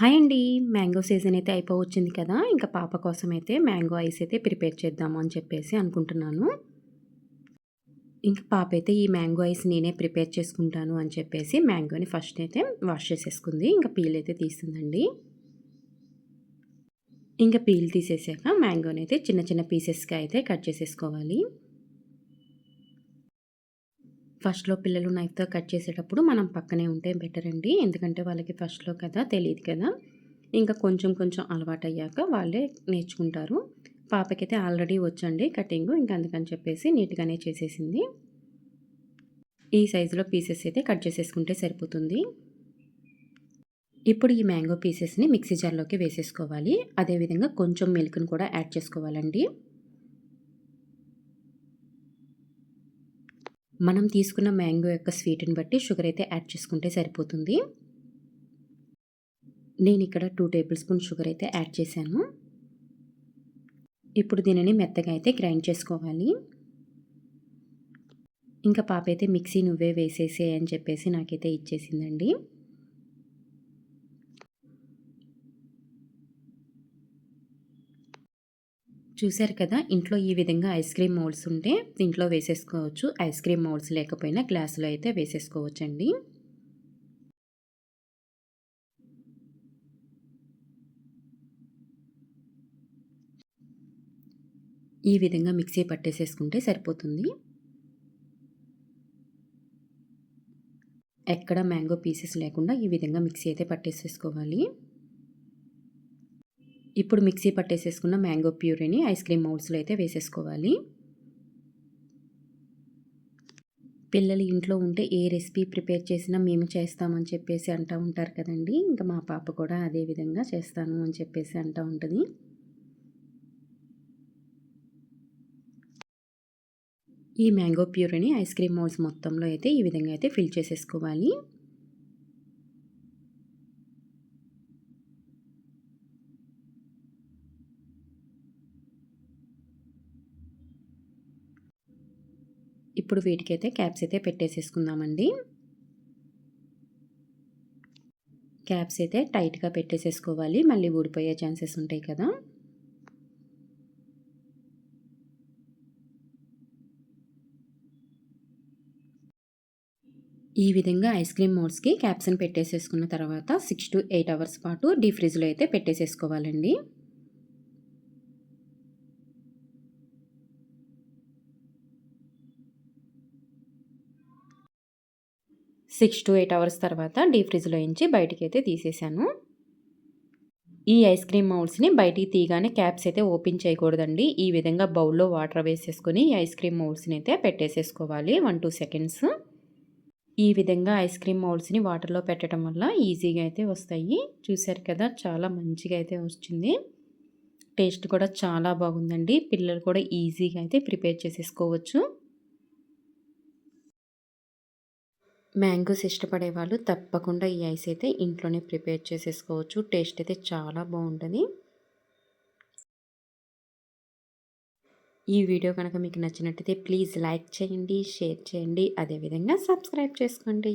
Hi అండి. Mango season అయితే అయిపోవచ్చింది కదా ఇంకా పాప కోసం అయితే మ్యాంగో ఐస్ అయితే ప్రిపేర్ చేద్దాము అని చెప్పేసి అనుకుంటున్నాను. ఇంకా పాప అయితే ఈ మ్యాంగో ఐస్ నేనే ప్రిపేర్ చేసుకుంటాను అని చెప్పేసి మ్యాంగోని ఫస్ట్ అయితే వాష్ చేసేసుకుంది. ఇంకా పీల్ అయితే తీస్తుందండి. ఇంకా పీల్ తీసేసాక మ్యాంగోని అయితే చిన్న చిన్న పీసెస్గా అయితే కట్ చేసేసుకోవాలి. ఫస్ట్లో పిల్లలు నైఫ్తో కట్ చేసేటప్పుడు మనం పక్కనే ఉంటే బెటర్ అండి. ఎందుకంటే వాళ్ళకి ఫస్ట్లో కదా తెలియదు కదా. ఇంకా కొంచెం కొంచెం అలవాటు అయ్యాక వాళ్ళే నేర్చుకుంటారు. పాపకైతే ఆల్రెడీ వచ్చండి కటింగ్ ఇంకా అందుకని చెప్పేసి నీట్గానే చేసేసింది. ఈ సైజులో పీసెస్ అయితే కట్ చేసేసుకుంటే సరిపోతుంది. ఇప్పుడు ఈ మ్యాంగో పీసెస్ని మిక్సీ జార్లోకి వేసేసుకోవాలి. అదేవిధంగా కొంచెం మిల్క్ని కూడా యాడ్ చేసుకోవాలండి. మనం తీసుకున్న మ్యాంగో యొక్క స్వీట్ని బట్టి షుగర్ అయితే యాడ్ చేసుకుంటే సరిపోతుంది. నేను ఇక్కడ టూ టేబుల్ స్పూన్ షుగర్ అయితే యాడ్ చేశాను. ఇప్పుడు దీనిని మెత్తగా అయితే గ్రైండ్ చేసుకోవాలి. ఇంకా పాప అయితే మిక్సీ నువ్వే వేసేసే అని చెప్పేసి నాకైతే ఇచ్చేసిందండి. చూశారు కదా ఇంట్లో ఈ విధంగా ఐస్ క్రీమ్ మౌల్డ్స్ ఉంటే దీంట్లో వేసేసుకోవచ్చు. ఐస్ క్రీమ్ మోల్డ్స్ లేకపోయినా గ్లాసులో అయితే వేసేసుకోవచ్చు అండి ఈ విధంగా మిక్సీ పట్టేసేసుకుంటే సరిపోతుంది. ఎక్కడ మ్యాంగో పీసెస్ లేకుండా ఈ విధంగా మిక్సీ అయితే పట్టేసేసుకోవాలి. ఇప్పుడు మిక్సీ పట్టేసేసుకున్న మ్యాంగో ప్యూరీని ఐస్ క్రీమ్ మౌల్స్లో అయితే వేసేసుకోవాలి. పిల్లలు ఇంట్లో ఉంటే ఏ రెసిపీ ప్రిపేర్ చేసినా మేము చేస్తామని చెప్పేసి అంటూ ఉంటారు కదండి. ఇంకా మా పాప కూడా అదే విధంగా చేస్తాను అని చెప్పేసి అంటూ ఉంటుంది. ఈ మ్యాంగో ప్యూరీని ఐస్ క్రీమ్ మౌల్స్ మొత్తంలో అయితే ఈ విధంగా అయితే ఫిల్ చేసేసుకోవాలి. ఇప్పుడు వీటికైతే క్యాప్స్ అయితే పెట్టేసేసుకుందామండి. క్యాప్స్ అయితే టైట్గా పెట్టేసేసుకోవాలి. మళ్ళీ ఊడిపోయే ఛాన్సెస్ ఉంటాయి కదా. ఈ విధంగా ఐస్ క్రీమ్ మోడ్స్కి క్యాప్స్ని పెట్టేసేసుకున్న తర్వాత సిక్స్ టు ఎయిట్ అవర్స్ పాటు డీ ఫ్రిడ్జ్లో అయితే పెట్టేసేసుకోవాలండి. సిక్స్ టు ఎయిట్ అవర్స్ తర్వాత డీ ఫ్రిడ్జ్లో ఇంచి బయటికి అయితే తీసేసాను. ఈ ఐస్ క్రీమ్ మౌల్స్ని బయటికి తీయగానే క్యాప్స్ అయితే ఓపెన్ చేయకూడదండి. ఈ విధంగా బౌల్లో వాటర్ వేసేసుకొని ఐస్ క్రీమ్ మౌల్స్ని అయితే పెట్టేసేసుకోవాలి వన్ టూ సెకండ్స్. ఈ విధంగా ఐస్ క్రీమ్ మౌల్స్ని వాటర్లో పెట్టడం వల్ల ఈజీగా అయితే వస్తాయి. చూశారు కదా చాలా మంచిగా అయితే వచ్చింది. టేస్ట్ కూడా చాలా బాగుందండి. పిల్లలు కూడా ఈజీగా అయితే ప్రిపేర్ చేసేసుకోవచ్చు. మ్యాంగోస్ ఇష్టపడే వాళ్ళు తప్పకుండా ఈ ఐస్ అయితే ఇంట్లోనే ప్రిపేర్ చేసేసుకోవచ్చు. టేస్ట్ అయితే చాలా బాగుంటుంది. ఈ వీడియో కనుక మీకు నచ్చినట్టయితే ప్లీజ్ లైక్ చేయండి షేర్ చేయండి. అదేవిధంగా సబ్స్క్రైబ్ చేసుకోండి.